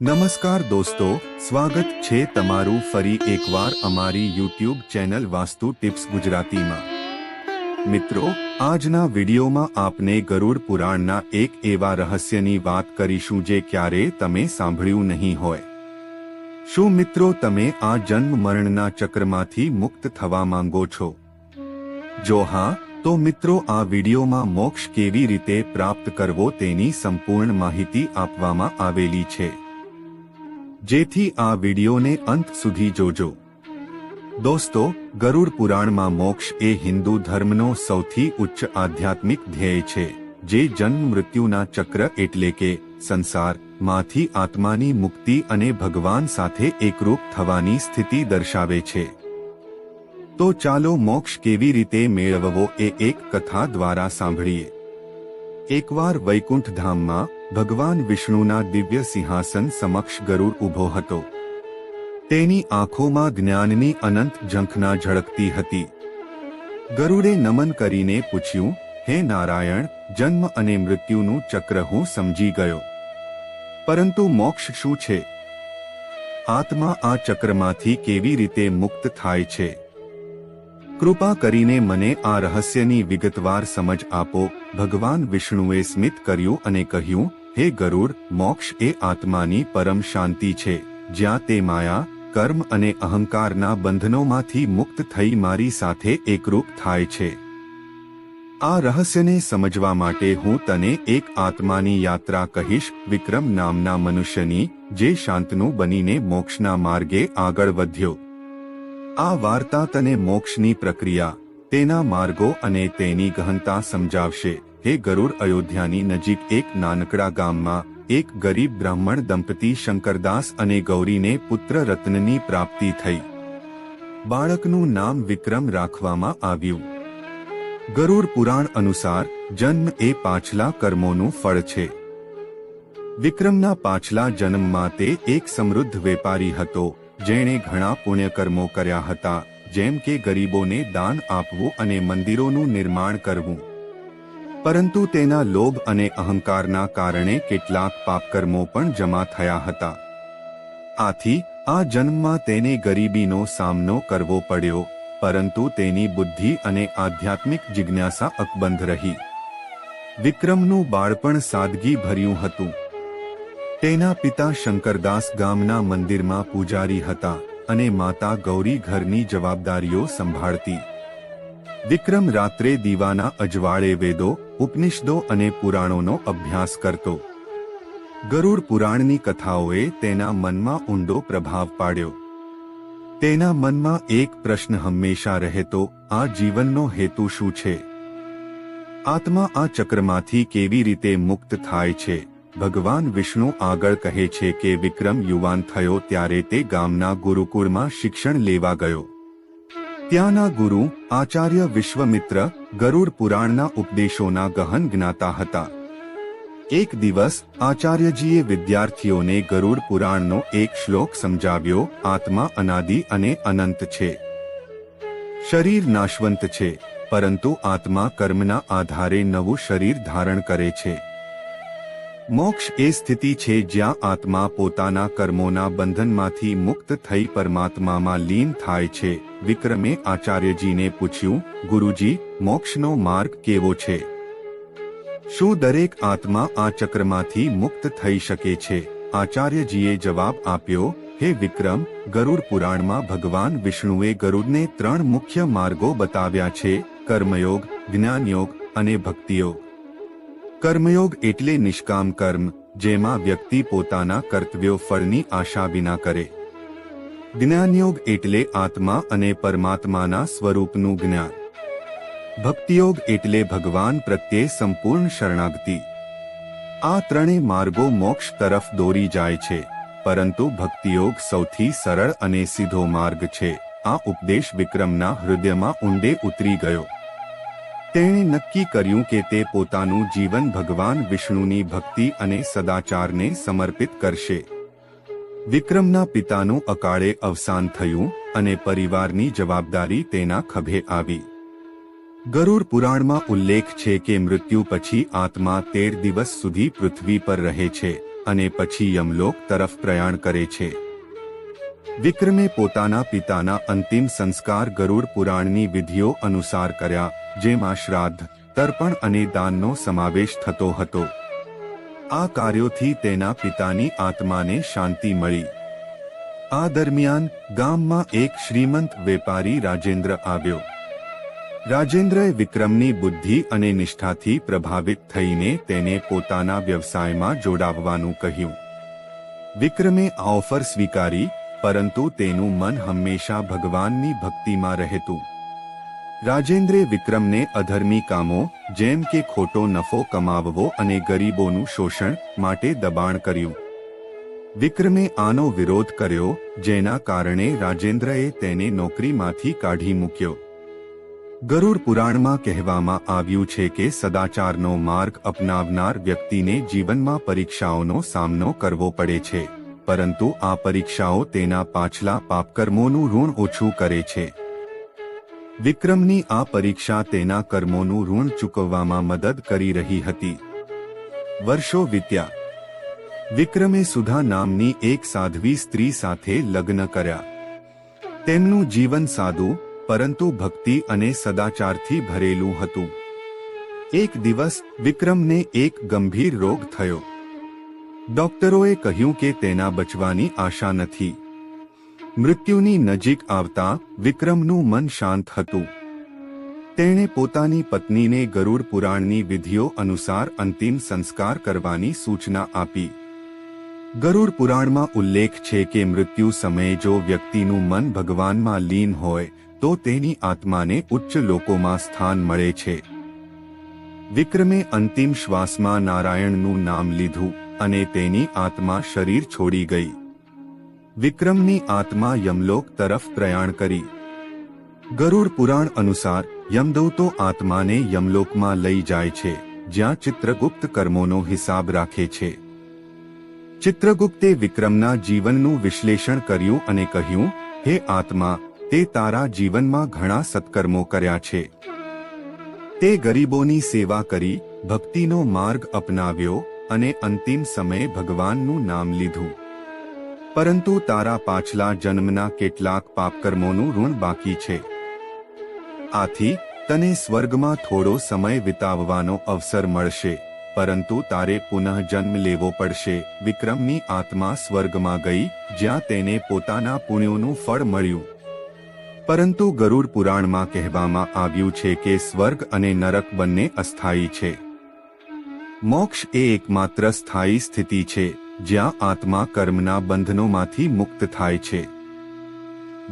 નમસ્કાર દોસ્તો, સ્વાગત છે તમારું ફરી એકવાર અમારી યુટ્યુબ ચેનલ વાસ્તુ ટિપ્સ ગુજરાતીમાં. મિત્રો, આજના વિડીયોમાં આપને ગરુડ પુરાણના એક એવા રહસ્યની વાત કરીશું જે ક્યારે તમે સાંભળ્યું નહીં હોય. શું મિત્રો તમે આ જન્મ મરણના ચક્રમાંથી મુક્ત થવા માંગો છો? જો હા, તો મિત્રો આ વિડીયોમાં મોક્ષ કેવી રીતે પ્રાપ્ત કરવો તેની સંપૂર્ણ માહિતી આપવામાં આવેલી છે. જેથી આ વિડીયોને અંત સુધી જોજો. દોસ્તો, ગરુડ પુરાણમાં મોક્ષ એ હિન્દુ ધર્મનો સૌથી ઉચ્ચ આધ્યાત્મિક ધ્યેય છે, જે જન્મ મૃત્યુના ચક્ર એટલે કે સંસાર, માંથી આત્માની મુક્તિ અને ભગવાન સાથે એકરૂપ થવાની સ્થિતિ દર્શાવે છે. તો ચાલો મોક્ષ કેવી રીતે મેળવવો એ એક કથા દ્વારા સાંભળીએ. એકવાર વૈકુંઠ ધામમાં ભગવાન વિષ્ણુના દિવ્ય સિંહાસન સમક્ષ ગરુડ ઊભો હતો. તેની આંખોમાં જ્ઞાનની અનંત ઝંખના ઝળકતી હતી. ગરુડે નમન કરીને પૂછ્યું, હે નારાયણ, જન્મ અને મૃત્યુનું ચક્ર હું સમજી ગયો. પરંતુ મોક્ષ શું છે? આત્મા આ ચક્રમાંથી કેવી રીતે મુક્ત થાય છે? કૃપા કરીને મને આ રહસ્યની વિગતવાર સમજ આપો. ભગવાન વિષ્ણુએ સ્મિત કર્યું અને કહ્યું, હે ગરુડ, મોક્ષ એ આત્માની પરમ શાંતિ છે. જ્યાં તે માયા, કર્મ અને અહંકારના બંધનોમાંથી મુક્ત થઈ મારી સાથે એકરૂપ થાય છે. આ રહસ્યને સમજવા માટે હું તને એક આત્માની યાત્રા કહીશ. વિક્રમ નામના મનુષ્યની જે શાંતનું બનીને મોક્ષના માર્ગે આગળ વધ્યો. આ વાર્તા તને મોક્ષની પ્રક્રિયા, તેના માર્ગો અને તેની ગહનતા સમજાવશે. હે ગરુડ અયોધ્યાની નજીક એક નાનકડા ગામમાં, એક ગરીબ બ્રાહ્મણ દંપતી શંકરદાસ અને ગૌરીને પુત્ર રત્નની પ્રાપ્તિ થઈ. બાળકનું નામ વિક્રમ રાખવામાં આવ્યું. ગરુડ પુરાણ અનુસાર, જન્મ એ પાછલા કર્મોનું ફળ છે. વિક્રમના પાછલા જન્મમાં તે એક સમૃદ્ધ વેપારી હતો. જેણે ઘણા પુણ્યકર્મો કર્યા હતા, જેમ કે ગરીબોને દાન આપવું અને મંદિરોનું નિર્માણ કરવું. પરંતુ તેના લોભ અને અહંકારના કારણે કેટલાક પાપકર્મો પણ જમા થયા હતા. આથી, આ જન્મમાં તેને ગરીબીનો સામનો કરવો પડ્યો, પરંતુ તેની બુદ્ધિ અને આધ્યાત્મિક જિજ્ઞાસા અકબંધ રહી. વિક્રમનું બાળપણ સાદગી ભર્યું હતું. તેના પિતા શંકરદાસ ગામના મંદિરમાં પૂજારી હતા અને માતા ગૌરી ઘરની જવાબદારીઓ સંભાળતી. વિક્રમ રાત્રે દીવાના અજવાળે વેદો, ઉપનિષદો અને પુરાણોનો અભ્યાસ કરતો. ગરુડ પુરાણની કથાઓએ તેના મનમાં ઊંડો પ્રભાવ પાડ્યો. તેના મનમાં એક પ્રશ્ન હંમેશા રહેતો, આ જીવનનો હેતુ શું છે? આત્મા આ ચક્રમાંથી કેવી રીતે મુક્ત થાય છે? ભગવાન વિષ્ણુ આગળ કહે છે કે વિક્રમ યુવાન થયો ત્યારે તે ગામના ગુરુકુળમાં શિક્ષણ લેવા ગયો. ત્યાંના ગુરુ આચાર્ય વિશ્વમિત્ર ગરુડ પુરાણના ઉપદેશોના ગહન જ્ઞાતા હતા. એક દિવસ આચાર્યજીએ વિદ્યાર્થીઓને ગરુડ પુરાણનો એક શ્લોક સમજાવ્યો, આત્મા અનાદિ અને અનંત છે. શરીર નાશવંત છે, પરંતુ આત્મા કર્મના આધારે નવું શરીર ધારણ કરે છે. મોક્ષ એ સ્થિતિ છે જ્યાં આત્મા પોતાના કર્મોના બંધનમાંથી મુક્ત થઈ પરમાત્મામાં લીન થાય છે. વિક્રમે આચાર્યજીને પૂછ્યું, ગુરુજી, મોક્ષનો માર્ગ કેવો છે? શું દરેક આત્મા આ ચક્રમાંથી મુક્ત થઈ શકે છે? આચાર્યજીએ જવાબ આપ્યો, હે વિક્રમ, ગરુડ પુરાણમાં ભગવાન વિષ્ણુએ ગરુડને ત્રણ મુખ્ય માર્ગો બતાવ્યા છે, કર્મયોગ, જ્ઞાનયોગ અને ભક્તિયોગ. કર્મયોગ એટલે નિષ્કામ કર્મ, જેમાં વ્યક્તિ પોતાના કર્તવ્યો ફળની આશા વિના કરે. જ્ઞાનયોગ એટલે આત્મા અને પરમાત્માના સ્વરૂપનું જ્ઞાન. ભક્તિયોગ એટલે ભગવાન પ્રત્યે સંપૂર્ણ શરણાગતિ. આ ત્રણેય માર્ગો મોક્ષ તરફ દોરી જાય છે, પરંતુ ભક્તિયોગ સૌથી સરળ અને સીધો માર્ગ છે. આ ઉપદેશ વિક્રમના હૃદયમાં ઊંડે ઉતરી ગયો. તેણે નક્કી કર્યું કે તે પોતાનું જીવન ભગવાન વિષ્ણુની ભક્તિ અને સદાચારને સમર્પિત કરશે. વિક્રમના પિતાનું અકાળે અવસાન થયું અને પરિવારની જવાબદારી તેના ખભે આવી. ગરુડ પુરાણમાં ઉલ્લેખ છે કે મૃત્યુ પછી આત્મા તેર દિવસ સુધી પૃથ્વી પર રહે છે અને પછી યમલોક તરફ પ્રયાણ કરે છે. વિક્રમે પોતાના પિતાના અંતિમ સંસ્કાર ગરુડ પુરાણની વિધિઓ અનુસાર કર્યા, જેમાં શ્રાદ્ધ, તર્પણ અને દાનનો સમાવેશ થતો હતો. આ કાર્યોથી તેના પિતાની આત્માને શાંતિ મળી. આ દરમિયાન ગામમાં એક શ્રીમંત વેપારી રાજેન્દ્ર આવ્યો. રાજેન્દ્રએ વિક્રમની બુદ્ધિ અને નિષ્ઠાથી પ્રભાવિત થઈને તેને પોતાના વ્યવસાયમાં જોડાવવાનું કહ્યું. વિક્રમે આ ઓફર સ્વીકારી પરંતુ તેનું મન હંમેશા ભગવાનની ભક્તિમાં રહેતું. રાજેન્દ્રે વિક્રમને અધર્મી કામો, જેમ કે ખોટો નફો કમાવવો અને ગરીબોનું શોષણ માટે દબાણ કર્યું. વિક્રમે આનો વિરોધ કર્યો, જેના કારણે રાજેન્દ્રએ તેને નોકરીમાંથી કાઢી મૂક્યો. ગરુડ પુરાણમાં કહેવામાં આવ્યું છે કે સદાચારનો માર્ગ અપનાવનાર વ્યક્તિને જીવનમાં પરીક્ષાઓનો સામનો કરવો પડે છે. પરંતુ આ પરીક્ષાઓ તેના પાછલા પાપકર્મોનું ઋણ ઓછું કરે છે. વિક્રમની આ પરીક્ષા તેના કર્મોનું ઋણ ચૂકવવામાં મદદ કરી રહી હતી. વર્ષો વીત્યા. વિક્રમે સુધા નામની એક સાધ્વી સ્ત્રી સાથે લગ્ન કર્યા. તેમનું જીવન સાદું, પરંતુ ભક્તિ અને સદાચારથી ભરેલું હતું. એક દિવસ વિક્રમને એક ગંભીર રોગ થયો. ડોક્ટરોએ કહ્યું કે તેના બચવાની આશા નથી. મૃત્યુની નજીક આવતા વિક્રમનું મન શાંત હતું. તેણે પોતાની પત્નીને ગરુડ પુરાણની વિધિઓ અનુસાર અંતિમ સંસ્કાર કરવાની સૂચના આપી. ગરુડ પુરાણમાં ઉલ્લેખ છે કે મૃત્યુ સમયે જો વ્યક્તિનું મન ભગવાનમાં લીન હોય, તો તેની આત્માને ઉચ્ચ લોકોમાં સ્થાન મળે છે. વિક્રમે અંતિમ શ્વાસમાં નારાયણનું નામ લીધું. અને તેની આત્મા શરીર છોડી ગઈ. વિક્રમની આત્મા યમલોક તરફ પ્રયાણ કરી. ગરુડ પુરાણ અનુસાર, યમદૂતો આત્માને યમલોકમાં લઈ જાય છે, જ્યાં ચિત્રગુપ્ત કર્મોનો હિસાબ રાખે છે. ચિત્રગુપ્તે વિક્રમના જીવનનું વિશ્લેષણ કર્યું અને કહ્યું, હે આત્મા, તે તારા જીવનમાં ઘણા સત્કર્મો કર્યા છે. તે ગરીબોની સેવા કરી, ભક્તિનો માર્ગ અપનાવ્યો અને અંતિમ સમયે ભગવાનનું નામ લીધું. પરંતુ તારા પાછલા જન્મના કેટલાક પાપકર્મોનું ઋણ બાકી છે. આથી, તને સ્વર્ગમાં થોડો સમય વિતાવવાનો અવસર મળશે, પરંતુ તારે પુનઃ જન્મ લેવો પડશે. વિક્રમની આત્મા સ્વર્ગમાં ગઈ, જ્યાં તેને પોતાના પુણ્યોનું ફળ મળ્યું. પરંતુ ગરુડ પુરાણમાં કહેવામાં આવ્યું છે કે સ્વર્ગ અને નરક બંને અસ્થાયી છે. મોક્ષ એ એકમાત્ર સ્થાયી સ્થિતિ છે, જ્યાં આત્મા કર્મના બંધનોમાંથી મુક્ત થાય છે.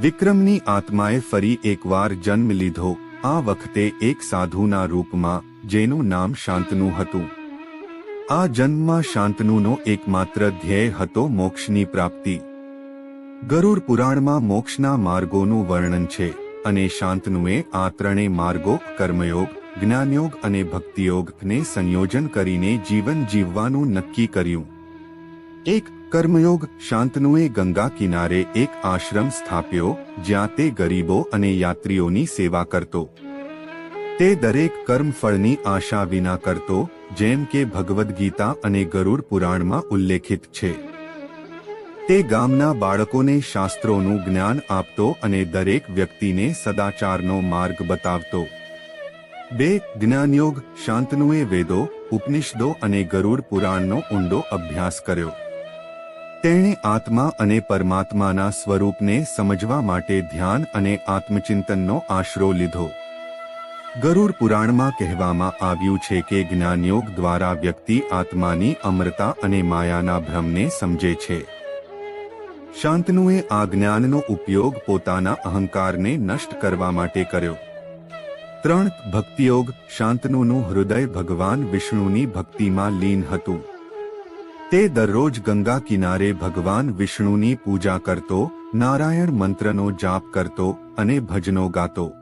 વિક્રમની આત્માએ ફરી એકવાર જન્મ લીધો. આ વખતે એક સાધુના રૂપમાં, જેનું નામ શાંતનુ હતું. આ જન્મમાં શાંતનુનો એકમાત્ર ધ્યેય હતો મોક્ષની પ્રાપ્તિ. ગરુડ પુરાણમાં મોક્ષના માર્ગોનું વર્ણન છે, અને શાંતનુએ આ ત્રણેય માર્ગો કર્મયોગ જ્ઞાનયોગ અને ભક્તિયોગને સંયોજન કરીને જીવન જીવવાનું નક્કી કર્યું. એક કર્મયોગ શાંતનુએ ગંગા કિનારે એક આશ્રમ સ્થાપ્યો, જ્યાં તે ગરીબો અને યાત્રીઓની સેવા કરતો. તે દરેક કર્મફળની આશા વિના કરતો, જેમ કે ભગવદ્ ગીતા અને ગરુડ પુરાણમાં ઉલ્લેખિત છે. તે ગામના બાળકોને શાસ્ત્રોનું જ્ઞાન આપતો અને દરેક વ્યક્તિને સદાચારનો માર્ગ બતાવતો. બે જ્ઞાનયોગ શાંતનુએ વેદો, ઉપનિષદો અને ગરુડ પુરાણનો ઊંડો અભ્યાસ કર્યો. તેણે આત્મા અને પરમાત્માના સ્વરૂપને સમજવા માટે ધ્યાન અને આત્મચિંતનનો આશરો લીધો. ગરુડ પુરાણમાં કહેવામાં આવ્યું છે કે જ્ઞાનયોગ દ્વારા વ્યક્તિ આત્માની અમરતા અને માયાના ભ્રમને સમજે છે. શાંતનુએ આ જ્ઞાનનો ઉપયોગ પોતાના અહંકારને નષ્ટ કરવા માટે કર્યો. ત્રણ ભક્તિયોગ શાંતનુનું હૃદય ભગવાન વિષ્ણુની ભક્તિમાં લીન હતું. તે દરરોજ ગંગા કિનારે ભગવાન વિષ્ણુની પૂજા કરતો, નારાયણ મંત્રનો જાપ કરતો અને ભજનો ગાતો.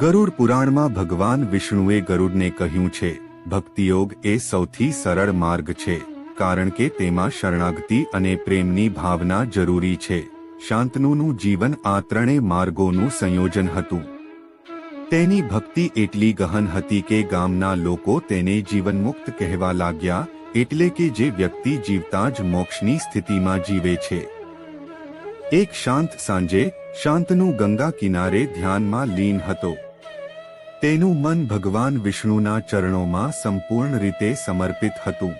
ગરુડ પુરાણમાં ભગવાન વિષ્ણુએ ગરુડને કહ્યું છે, ભક્તિયોગ એ સૌથી સરળ માર્ગ છે, કારણ કે તેમાં શરણાગતિ અને પ્રેમની ભાવના જરૂરી છે. શાંતનુનું જીવન આ ત્રણેય માર્ગોનું સંયોજન હતું. તેની ભક્તિ એટલી ગહન હતી કે ગામના લોકો તેને જીવનમુક્ત કહેવા લાગ્યા, એટલે કે જે વ્યક્તિ જીવતા જ મોક્ષની સ્થિતિમાં જીવે છે. એક શાંત સાંજે, શાંતનું ગંગા કિનારે ધ્યાનમાં લીન હતો. તેનું મન ભગવાન વિષ્ણુના ચરણોમાં સંપૂર્ણ રીતે સમર્પિત હતું.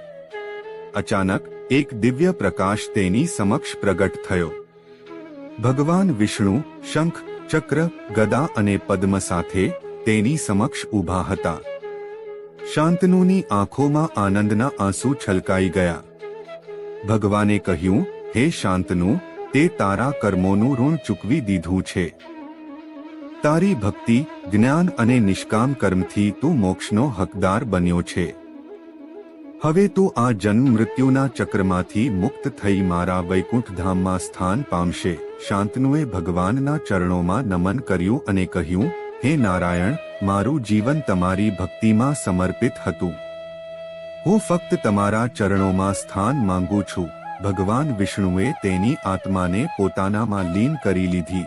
અચાનક, એક દિવ્ય પ્રકાશ તેની સમક્ષ પ્રગટ થયો. ભગવાન વિષ્ણુ, શંખ ચક્ર, ગદા અને પદ્મ સાથે તેની સમક્ષ ઊભા હતા. શાંતનુની આંખોમાં આનંદના આંસુ છલકાઈ ગયા. ભગવાને કહ્યું, હે શાંતનુ, તે તારા કર્મોનું ઋણ ચૂકવી દીધું છે. તારી ભક્તિ, જ્ઞાન અને નિષ્કામ કર્મથી તું મોક્ષનો હકદાર બન્યો છે. હવે તું આ જન્મ મૃત્યુના ચક્રમાંથી મુક્ત થઈ મારા વૈકુંઠ ધામમાં સ્થાન પામશે. શાંતનુએ ભગવાનના ચરણોમાં નમન કર્યું અને કહ્યું, હે નારાયણ, મારું જીવન તમારી ભક્તિમાં સમર્પિત હતું. હું ફક્ત તમારા ચરણોમાં સ્થાન માંગુ છું. ભગવાન વિષ્ણુએ તેની આત્માને પોતાનામાં લીન કરી લીધી.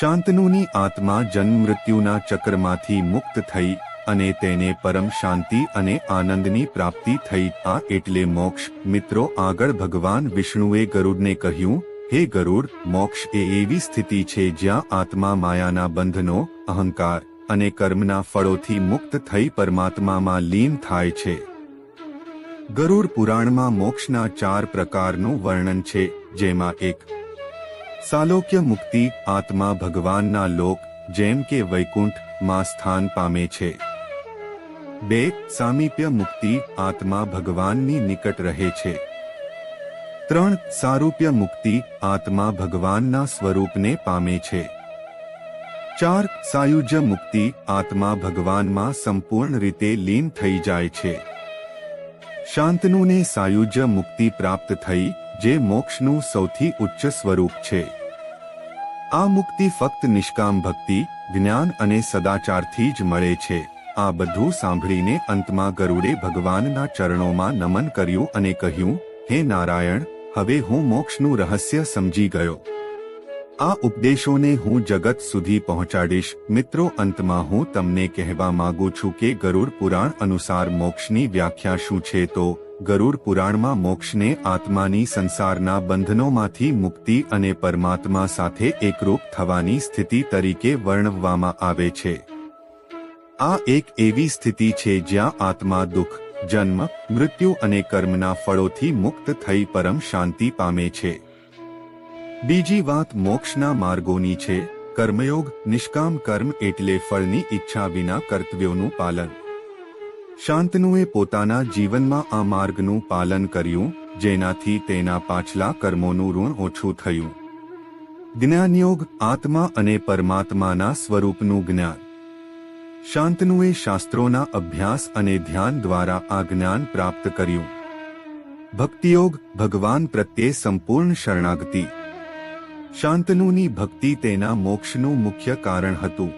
શાંતનુની આત્મા જન્મ મૃત્યુના ચક્રમાંથી મુક્ત થઈ અને તેને પરમ શાંતિ અને આનંદની પ્રાપ્તિ થઈ. આ એટલે મોક્ષ. મિત્રો, આગળ ભગવાન વિષ્ણુએ ગરુડને કહ્યું હે ગરુડ, મોક્ષ એ એવી સ્થિતિ છે જ્યાં આત્મા માયાના બંધનો, અહંકાર અને કર્મના ફળોથી મુક્ત થઈ પરમાત્મામાં લીન થાય છે. ગરુડ પુરાણમાં મોક્ષના ચાર પ્રકારનું વર્ણન છે, જેમાં એક, સાલોક્ય મુક્તિ, આત્મા ભગવાનના લોક, જેમ કે વૈકુંઠમાં સ્થાન પામે છે. બે, સામીપ્ય મુક્તિ, આત્મા ભગવાનની નિકટ રહે છે. ત્રણ સારૂપ્ય મુક્તિ આત્મા ભગવાનના સ્વરૂપને પામે છે. ચાર સાયુજ્ય મુક્તિ આત્મા ભગવાનમાં સંપૂર્ણ રીતે લીન થઈ જાય છે. શાંતનુને સાયુજ્ય મુક્તિ પ્રાપ્ત થઈ, જે મોક્ષનું સૌથી ઉચ્ચ સ્વરૂપ છે. આ મુક્તિ ફક્ત નિષ્કામ ભક્તિ, જ્ઞાન અને સદાચારથી જ મળે છે. આ બધું સાંભળીને અંતમાં ગરુડે ભગવાનના ચરણોમાં નમન કર્યું અને કહ્યું, હે નારાયણ હવે હું મોક્ષનું રહસ્ય સમજી ગયો. આ ઉપદેશોને હું જગત સુધી પહોંચાડીશ. મિત્રો, અંતમાં હું તમને કહેવા માંગુ છું કે ગરુડ પુરાણ અનુસાર મોક્ષની વ્યાખ્યા શું છે તો, ગરુડ પુરાણમાં મોક્ષને આત્માની સંસારના બંધનોમાંથી મુક્તિ અને પરમાત્મા સાથે એકરૂપ થવાની સ્થિતિ તરીકે વર્ણવવામાં આવે છે. આ એક એવી સ્થિતિ છે જ્યાં આત્મા દુઃખ જન્મ, મૃત્યુ અને કર્મના ફળોથી મુક્ત થઈ પરમ શાંતિ પામે છે. બીજી વાત મોક્ષના માર્ગોની છે. કર્મયોગ, નિષ્કામ કર્મ એટલે ફળની ઈચ્છા વિના કર્તવ્યોનું પાલન. શાંતનુએ પોતાના જીવનમાં આ માર્ગનું પાલન કર્યું, જેનાથી તેના પાછલા કર્મોનું ઋણ ઓછું થયું. જ્ઞાનયોગ, આત્મા અને પરમાત્માના સ્વરૂપનું જ્ઞાન. શાંતનુએ શાસ્ત્રોના અભ્યાસ અને ધ્યાન દ્વારા આ જ્ઞાન પ્રાપ્ત કર્યું. ભક્તિયોગ ભગવાન પ્રત્યે સંપૂર્ણ શરણાગતિ. શાંતનુની ભક્તિ તેના મોક્ષનું મુખ્ય કારણ હતું.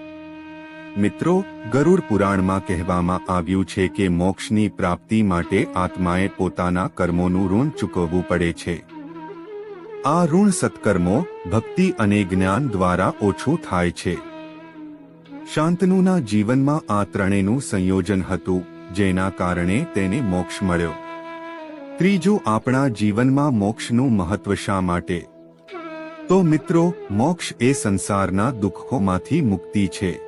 મિત્રો, ગરુડ પુરાણમાં કહેવામાં આવ્યું છે કે મોક્ષની પ્રાપ્તિ માટે આત્માએ પોતાના કર્મોનું ઋણ ચૂકવવું પડે છે. આ ઋણ સત્કર્મો ભક્તિ અને જ્ઞાન દ્વારા ઓછું થાય છે. શાંતનુના જીવનમાં આ ત્રણેયનું સંયોજન હતું, જેના કારણે તેને મોક્ષ મળ્યો. ત્રીજું, આપણા જીવનમાં મોક્ષનું મહત્વ શા માટે? તો મિત્રો, મોક્ષ એ સંસારના દુઃખોમાંથી મુક્તિ છે.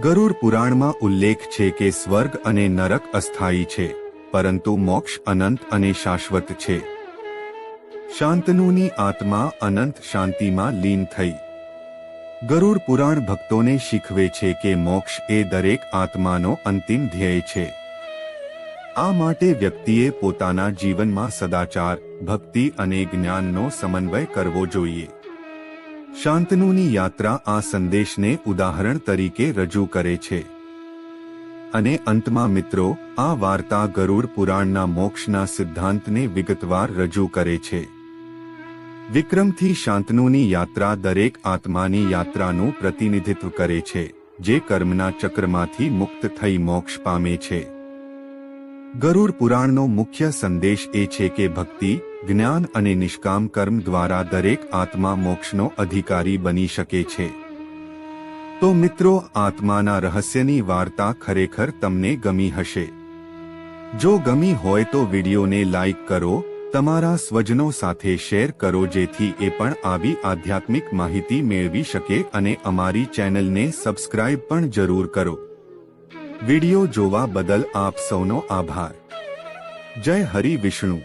ગરુડ પુરાણમાં ઉલ્લેખ છે કે સ્વર્ગ અને નરક અસ્થાયી છે, પરંતુ મોક્ષ અનંત અને શાશ્વત છે. શાંતનુની આત્મા અનંત શાંતિમાં લીન થઈ. ગરુડ પુરાણ ભક્તોને શીખવે છે કે મોક્ષ એ દરેક આત્માનો અંતિમ ધ્યેય છે. આ માટે વ્યક્તિએ પોતાના જીવનમાં સદાચાર, ભક્તિ અને જ્ઞાનનો સમન્વય કરવો જોઈએ. શાંતનુની યાત્રા આ સંદેશને ઉદાહરણ તરીકે રજૂ કરે છે. અને અંતમાં મિત્રો, આ વાર્તા ગરુડ પુરાણના મોક્ષના સિદ્ધાંતને વિગતવાર રજૂ કરે છે. વિક્રમથી શાંતનુની યાત્રા દરેક આત્માની યાત્રાનું પ્રતિનિધિત્વ કરે છે, જે કર્મના ચક્રમાંથી મુક્ત થઈ મોક્ષ પામે છે. ગરુડ પુરાણનો મુખ્ય સંદેશ એ છે કે ભક્તિ, જ્ઞાન અને નિષ્કામ કર્મ દ્વારા દરેક આત્મા મોક્ષનો અધિકારી બની શકે છે. તો મિત્રો, આત્માના રહસ્યની વાર્તા ખરેખર તમને ગમી હશે. જો ગમી હોય તો વિડીયોને લાઈક કરો તમારા સ્વજનો સાથે શેર કરો જેથી એ પણ આવી આધ્યાત્મિક માહિતી મેળવી શકે અને અમારી ચેનલને સબસ્ક્રાઇબ પણ જરૂર કરો. વિડિયો જોવા બદલ આપ સૌનો આભાર. જય હરિ વિષ્ણુ.